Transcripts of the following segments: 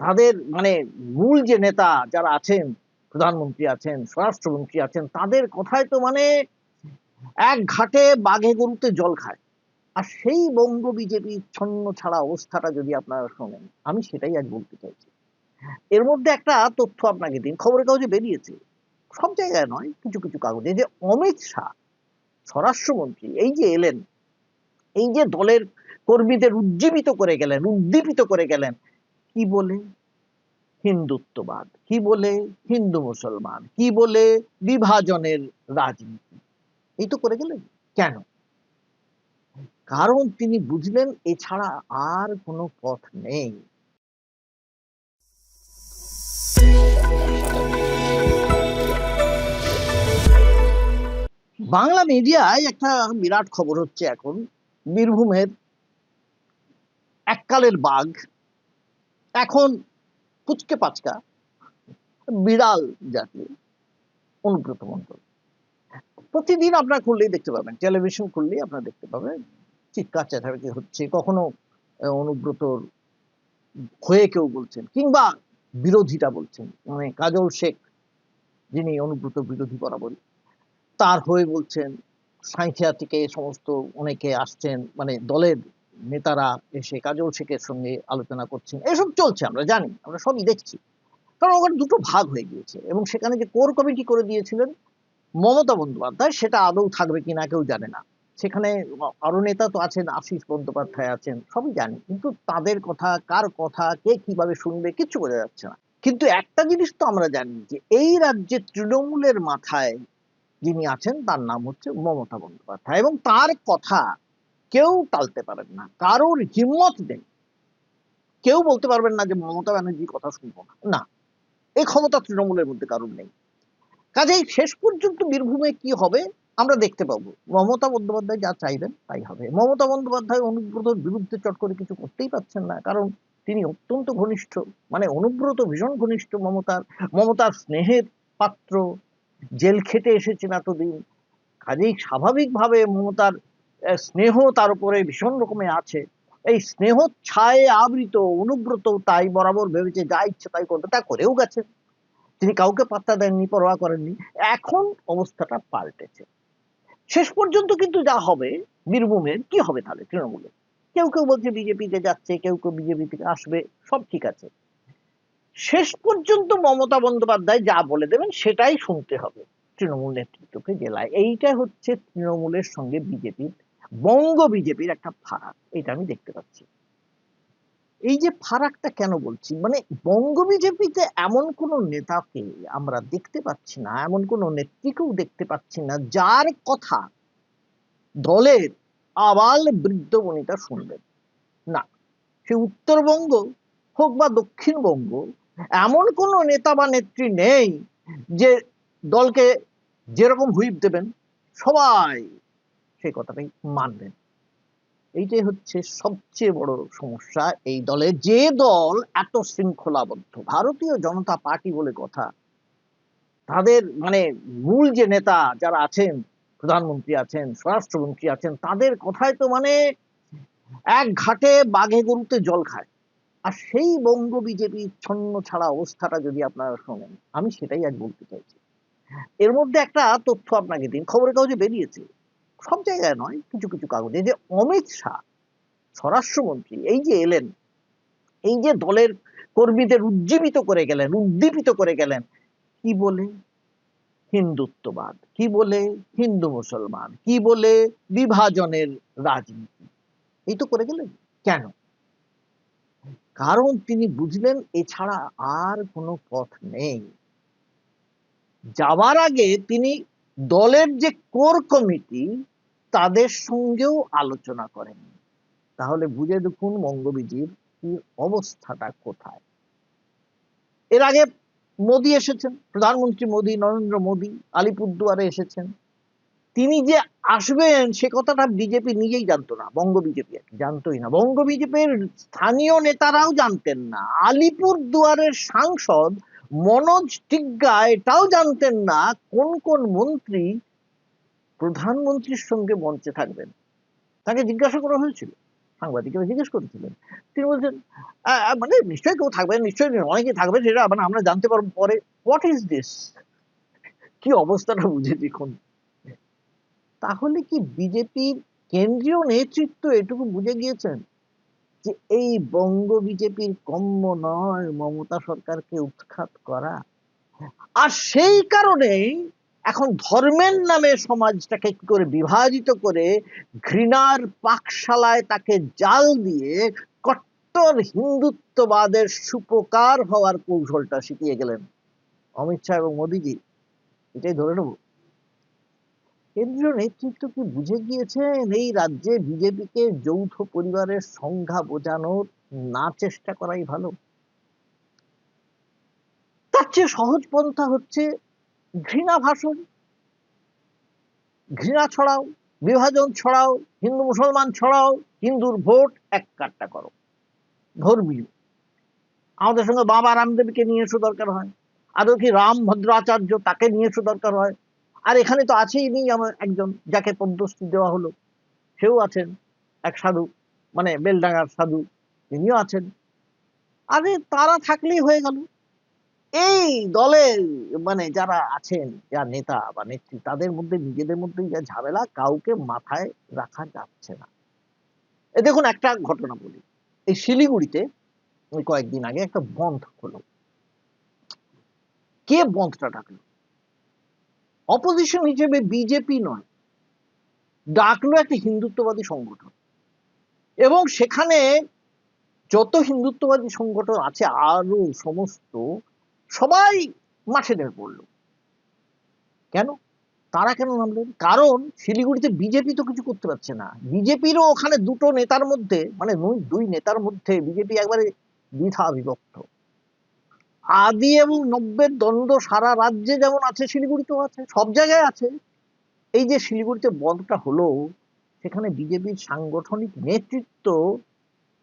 তাদের মানে মূল যে নেতা যারা আছেন, প্রধানমন্ত্রী আছেন, স্বরাষ্ট্রমন্ত্রী আছেন, তাদের কথায় তো মানে এক ঘাটে বাঘে গরুতে জল খায়। আর সেই বঙ্গ বিজেপি ছন্ন ছাড়া অবস্থাটা যদি আপনারা শোনেন, আমি সেটাই আজ বলতে চাইছি। এর মধ্যে একটা তথ্য আপনাকে দিন, খবরের কাগজে বেরিয়েছে। সব জায়গায় নয়, কিছু কিছু কাগজে যে অমিত শাহ, স্বরাষ্ট্রমন্ত্রী, এই যে এলেন, এই যে দলের কর্মীদের উজ্জীবিত করে গেলেন, উদ্দীপিত করে গেলেন কি বলে? হিন্দুত্ববাদ। কি বলে? হিন্দু মুসলমান। কি বলে? বিভাজনের রাজনীতি। এই তো করে গেলেন। কেন? কারণ তিনি বুঝলেন, এছাড়া আর কোনো পথ নেই। বাংলা মিডিয়ায় একটা বিরাট খবর হচ্ছে এখন। বীরভূমের এককালের বাঘ এখন পুচকে পাচকা, বিড়াল জাতীয়, অনুব্রত মন্ডল। প্রতিদিন আপনার খুললেই দেখতে পাবেন টেলিভিশন খুললেই আপনার দেখতে পাবেন চিৎকার চেঁচামেচি হচ্ছে, কখনো অনুব্রতর হয়ে কেউ বলছেন, কিংবা বিরোধীটা বলছেন মানে কাজল শেখ যিনি অনুব্রত বিরোধী বরাবরই, তার হয়ে বলছেন, সাঁইথিয়া থেকে সমস্ত অনেকে আসছেন মানে দলের নেতারা এসে কাজল শেখের সঙ্গে আলোচনা করছেন। এসব চলছে, আমরা জানি, আমরা সবই দেখছি। কারণ ওখানে দুটো ভাগ হয়ে গিয়েছে এবং সেখানে যে কোর কমিটি করে দিয়েছিলেন মমতা বন্দ্যোপাধ্যায়, সেটা আদৌ থাকবে কিনা কেউ জানে না। সেখানে আরও নেতা তো আছেন, আশিস বন্দ্যোপাধ্যায় আছেন, সবই জানি। কিন্তু তাদের কথা, কার কথা, কে কীভাবে শুনবে, কিচ্ছু বোঝা যাচ্ছে না। কিন্তু একটা জিনিস তো আমরা জানি, যে এই রাজ্যে তৃণমূলের মাথায় যিনি আছেন, তার নাম হচ্ছে মমতা বন্দ্যোপাধ্যায়। এবং তার কথা কেউ টালতে পারেন না, কারোর হিম্মত নেই। কেউ বলতে পারবেন না যে মমতা ব্যানার্জির কথা শুনব না। না, এই ক্ষমতা তৃণমূলের মধ্যে কারোর নেই। কাজেই শেষ পর্যন্ত বীরভূমে কি হবে, আমরা দেখতে পাবো। মমতা বন্দ্যোপাধ্যায় যা চাইবেন, তাই হবে। মমতা বন্দ্যোপাধ্যায় অনুব্রতর বিরুদ্ধে চট করে কিছু করতেই পারছেন না, কারণ তিনি অত্যন্ত ঘনিষ্ঠ মানে অনুব্রত ভীষণ ঘনিষ্ঠ মমতার মমতার স্নেহের পাত্র। জেল খেটে এসেছেন এতদিন। কাজেই স্বাভাবিকভাবে মমতার স্নেহ তার উপরে ভীষণ রকমের আছে। এই স্নেহ ছায়ে আবৃত, অনুব্রত তাই বরাবর ভেবেছে, যা ইচ্ছে তাই করবে, তা করেও গেছে। তিনি কাউকে পাত্তা দেননি, পরোয়া করেননি। এখন অবস্থাটা পাল্টেছে। শেষ পর্যন্ত কিন্তু যা হবে, বীরভূমের, কি হবে তাহলে তৃণমূলের কেউ কেউ বলছে বিজেপিতে যাচ্ছে, কেউ কেউ বিজেপি থেকে আসবে, সব ঠিক আছে। শেষ পর্যন্ত মমতা বন্দ্যোপাধ্যায় যা বলে দেবেন, সেটাই শুনতে হবে তৃণমূল নেতৃত্বকে জেলায়। এইটা হচ্ছে তৃণমূলের সঙ্গে বিজেপির বঙ্গ বিজেপির একটা ফারাক, এটা আমি দেখতে পাচ্ছি। এই যে ফারাকটা কেন বলছি? মানে বঙ্গ বিজেপিতে এমন কোন নেতাকে আমরা দেখতে পাচ্ছি না, এমন কোন নেত্রীকেও দেখতে পাচ্ছি না, যার কথা দলের আবাল বৃদ্ধ বনিতা শুনবেন। না, সে উত্তরবঙ্গ হোক বা দক্ষিণবঙ্গ, এমন কোন নেতা বা নেত্রী নেই যে দলকে যেরকম হুইপ দেবেন, সবাই সেই কথাটাই মানবেন। এইটাই হচ্ছে সবচেয়ে বড় সমস্যা এই দলে। যে দল এত শৃঙ্খলাবদ্ধ, ভারতীয় জনতা পার্টি বলে কথা, তাদের মানে মূল যে নেতা যারা আছেন, প্রধানমন্ত্রী আছেন, স্বরাষ্ট্রমন্ত্রী আছেন, তাদের কথায় তো মানে এক ঘাটে বাঘে গরুতে জল খায়। আর সেই বঙ্গ বিজেপি ছন্ন ছাড়া অবস্থাটা যদি আপনারা শোনেন, আমি সেটাই আজ বলতে চাইছি। এর মধ্যে একটা তথ্য আপনাকে দিন। খবরের কাগজে বেরিয়েছে। সব জায়গায় নয়, কিছু কিছু কাগজে। যে অমিত শাহ, স্বরাষ্ট্রমন্ত্রী, এই যে এলেন, এই যে দলের কর্মীদের উজ্জীবিত করে গেলেন, উদ্দীপিত করে গেলেন, কি বলে? হিন্দুত্ববাদ। কি বলে? হিন্দু মুসলমান। কি বলে? বিভাজনের রাজনীতি। এই তো করে গেলেন। কেন? কারণ তিনি বুঝলেন, এছাড়া আর কোনো পথ নেই। যাওয়ার আগে তিনি দলের যে কোর কমিটি, তাদের সঙ্গেও আলোচনা করেন। তাহলে বুঝে দেখুন বঙ্গবীজির কি অবস্থাটা কোথায়। এর আগে মোদী এসেছেন, প্রধানমন্ত্রী মোদী, নরেন্দ্র মোদী, আলিপুরদুয়ারে এসেছেন। তিনি যে আসবেন, সে কথাটা বিজেপি নিজেই জানতো না বঙ্গ বিজেপি জানতোই না। বঙ্গ বিজেপির স্থানীয় নেতারাও জানতেন না। আলিপুর দুয়ারের সাংসদ মনোজ টিগ্গা এটাও জানতেন না কোন কোন মন্ত্রী প্রধানমন্ত্রীর সঙ্গে মঞ্চে থাকবেন। তাকে জিজ্ঞাসা করা হয়েছিল সাংবাদিকেরা জিজ্ঞেস করেছিলেন। তিনি বলছেন "আহ, আহ, মানে নিশ্চয়ই কেউ থাকবে নিশ্চয়ই অনেকেই থাকবে সেটা মানে আমরা জানতে পারব পরে হোয়াট ইজ দিস কি অবস্থাটা বুঝে দেখুন। তাহলে কি বিজেপির কেন্দ্রীয় নেতৃত্ব এটুকু বুঝে গিয়েছেন? যে এই বঙ্গ বিজেপির কম্য নয় মমতা সরকারকে উৎখাত করা। আর সেই কারণেই এখন ধর্মের নামে সমাজটাকে কি করে বিভাজিত করে ঘৃণার পাকশালায় তাকে জাল দিয়ে কট্টর হিন্দুত্ববাদের সুপকার হওয়ার কৌশলটা শিখিয়ে গেলেন। অমিত শাহ এবং মোদিজি, এটাই ধরে নেব। কেন্দ্রীয় নেতৃত্ব কি বুঝে গিয়েছেন? এই রাজ্যে বিজেপিকে যৌথ পরিবারের সংখ্যা বোঝানোর না চেষ্টা করাই ভালো। তার চেয়ে সহজ পন্থা হচ্ছে ঘৃণা ভাষণ। ঘৃণা ছড়াও, বিভাজন ছড়াও, হিন্দু মুসলমান ছড়াও, হিন্দুর ভোট এক কাট্টা করো। ধর্মীয় আমাদের সঙ্গে বাবা রামদেবকে নিয়ে এসো দরকার হয়। আদৌ কি রাম ভদ্রাচার্য তাকে নিয়ে এসো দরকার হয়? আর এখানে তো আছেই নেই আমার একজন, যাকে পদ্মশ্রী দেওয়া হলো। সেও আছেন এক সাধু মানে বেলডাঙ্গার সাধু, তিনিও আছেন। আরে তারা থাকলেই হয়ে গেল। এই দলের মানে যারা আছেন যা নেতা বা নেত্রী, তাদের মধ্যে, নিজেদের মধ্যে যা ঝামেলা কাউকে মাথায় রাখা যাচ্ছে না। এ দেখুন একটা ঘটনা বলি। এই শিলিগুড়িতে কয়েকদিন আগে একটা বন্ধ হলো। কে বন্ধটা ডাকলো অপোজিশন হিসেবে বিজেপি নয়। ডাকলো একটা হিন্দুত্ববাদী সংগঠন। এবং সেখানে যত হিন্দুত্ববাদী সংগঠন আছে, আরও সমস্ত, সবাই মাঠে নেমে পড়ল। কেন? তারা কেন নামলেন? কারণ শিলিগুড়িতে বিজেপি তো কিছু করতে পারছে না। বিজেপিরও ওখানে দুটো নেতার মধ্যে মানে দুই নেতার মধ্যে বিজেপি একবারে দ্বিধা বিভক্ত আদি এবং নব্বের দ্বন্দ্ব সারা রাজ্যে যেমন আছে, শিলিগুড়িতেও আছে, সব জায়গায় আছে। এই যে শিলিগুড়িতে বন্ধটা হলো, সেখানে বিজেপির সাংগঠনিক নেতৃত্ব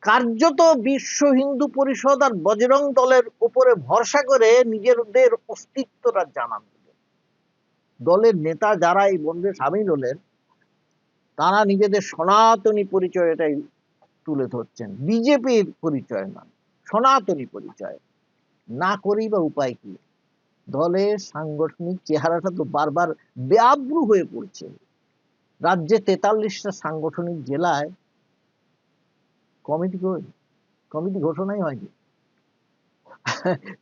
কার্যত বিশ্ব হিন্দু পরিষদ আর বজরং দলের উপরে ভরসা করে নিজেদের অস্তিত্বটা জানান। দলের নেতা যারা এই বন্ধে সামিল হলেন, তারা নিজেদের সনাতনী পরিচয় এটাই তুলে ধরছেন। বিজেপির পরিচয় নয়, সনাতনী পরিচয়। না করেই বা উপায় কি? দলের সাংগঠনিক চেহারাটা তো বারবার বেআব্রু হয়ে পড়ছে। রাজ্যে তেতাল্লিশটা সাংগঠনিক জেলায় কমিটি কমিটি ঘোষণাই হয়নি।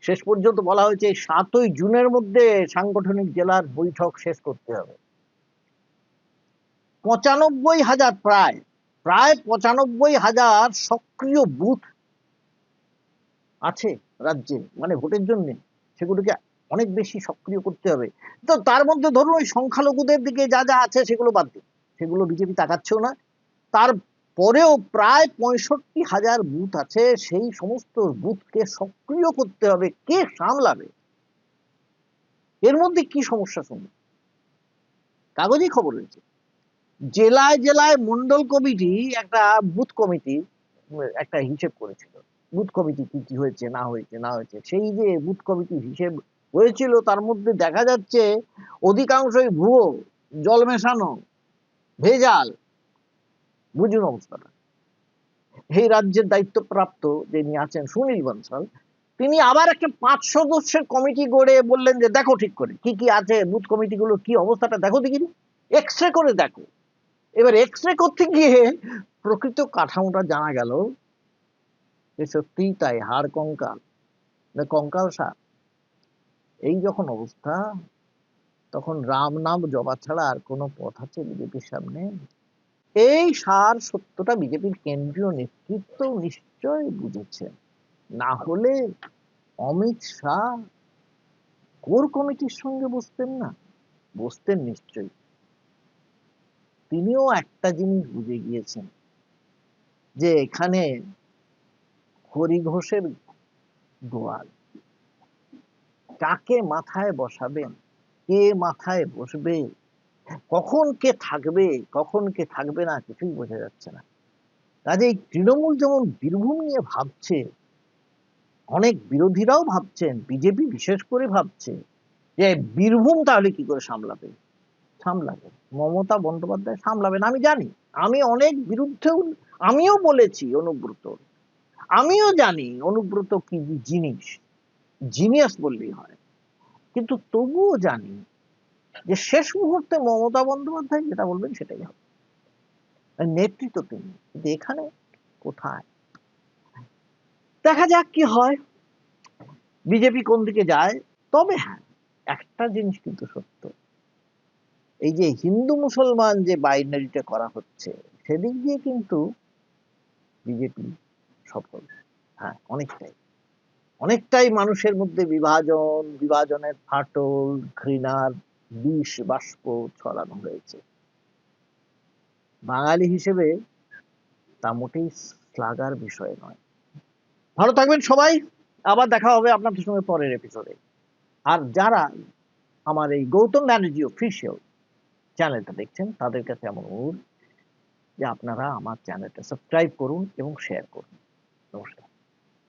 শেষ পর্যন্ত বলা হয়েছে সাতই জুনের মধ্যে সাংগঠনিক জেলার বৈঠক শেষ করতে হবে। পঁচানব্বই হাজার প্রায় প্রায় পঁচানব্বই হাজার সক্রিয় বুথ আছে। রাজ্যে মানে ভোটের জন্য, সেগুলোকে অনেক বেশি সক্রিয় করতে হবে। তো তার মধ্যে ধরুন ওই সংখ্যালঘুদের দিকে যা যা আছে সেগুলো বাদ দিন। সেগুলো বিজেপি তাকাচ্ছেও না। তার পরেও প্রায় পঁয়ষট্টি হাজার বুথ আছে, সেই সমস্ত বুথকে সক্রিয় করতে হবে। কে সামলাবে? এর মধ্যে কি সমস্যা শুনবে কাগজেই খবর রয়েছে। জেলায় জেলায় মন্ডল কমিটি একটা বুথ কমিটি, একটা হিসেব করেছিল। বুথ কমিটি কি কি হয়েছে, না হয়েছে না হয়েছে, সেই যে বুথ কমিটির হিসেব হয়েছিল, তার মধ্যে দেখা যাচ্ছে অধিকাংশই ভুয়ো, জল মেশানো, ভেজাল। বুঝুন অবস্থাটা। এই রাজ্যের দায়িত্বপ্রাপ্ত যিনি আছেন সুনীল বনসাল, তিনি আবার একটা পাঁচ সদস্যের কমিটি গড়ে বললেন যে, দেখো ঠিক করে, কি কি আছে বুথ কমিটিগুলো, কি অবস্থাটা দেখো দেখি এক্স রে করে দেখো। এবার এক্স রে করতে গিয়ে প্রকৃত কাঠামোটা জানা গেল যে সত্যিই তাই, হাড় কঙ্কাল। না, কঙ্কাল সার। এই যখন অবস্থা, তখন রাম নাম জবা ছাড়া আর কোনো পথ আছে বিজেপির সামনে? এই সার সত্যটা বিজেপির কেন্দ্রীয় নেতৃত্ব নিশ্চয় বুঝেছে। না হলে অমিত শাহ কোর কমিটির সঙ্গে বসতেন না? বসতেন নিশ্চয়ই। তিনিও একটা জিনিস বুঝে গিয়েছেন যে এখানে হরি ঘোষের দোয়াল কাকে মাথায় বসাবেন? কে মাথায় বসবে? কখন কে থাকবে? কখন কে থাকবে না? কিছুই বোঝা যাচ্ছে না। কাজেই তৃণমূল যেমন বীরভূম নিয়ে ভাবছে, অনেক বিরোধীরাও ভাবছেন, বিজেপি বিশেষ করে ভাবছে, যে বীরভূম তাহলে কি করে সামলাবে? সামলাবে। মমতা বন্দ্যোপাধ্যায় সামলাবেন আমি জানি। আমি অনেক বিরুদ্ধেও, আমিও বলেছি অনুব্রত আমিও জানি অনুব্রত কি জিনিস, জিনিয়াস বললেই হয়। কিন্তু তবুও জানি যে শেষ মুহূর্তে মমতা বন্দ্যোপাধ্যায় যেটা বলবেন সেটাই হবে। নেতৃত্ব তিনি, কিন্তু এখানে কোথায়? দেখা যাক কি হয়। বিজেপি কোন দিকে যায়? তবে হ্যাঁ একটা জিনিস কিন্তু সত্য। এই যে হিন্দু মুসলমান যে বাইনারিটা করা হচ্ছে, সেদিক দিয়ে কিন্তু বিজেপি সফল। হ্যাঁ অনেকটাই। অনেকটাই মানুষের মধ্যে বিভাজন, বিভাজনের ফাটল, ঘৃণার বিষ, বাষ্প ছড়ানো হয়েছে। বাঙালি হিসেবে তা মোটেই শ্লাঘার বিষয় নয়। ভালো থাকবেন সবাই। আবার দেখা হবে আপনাদের সঙ্গে পরের এপিসোডে আর যারা আমার এই গৌতম ব্যানার্জি অফিসিয়াল চ্যানেলটা দেখছেন, তাদের কাছে আমার অনুরোধ যে আপনারা আমার চ্যানেলটা সাবস্ক্রাইব করুন এবং শেয়ার করুন। Namaskar.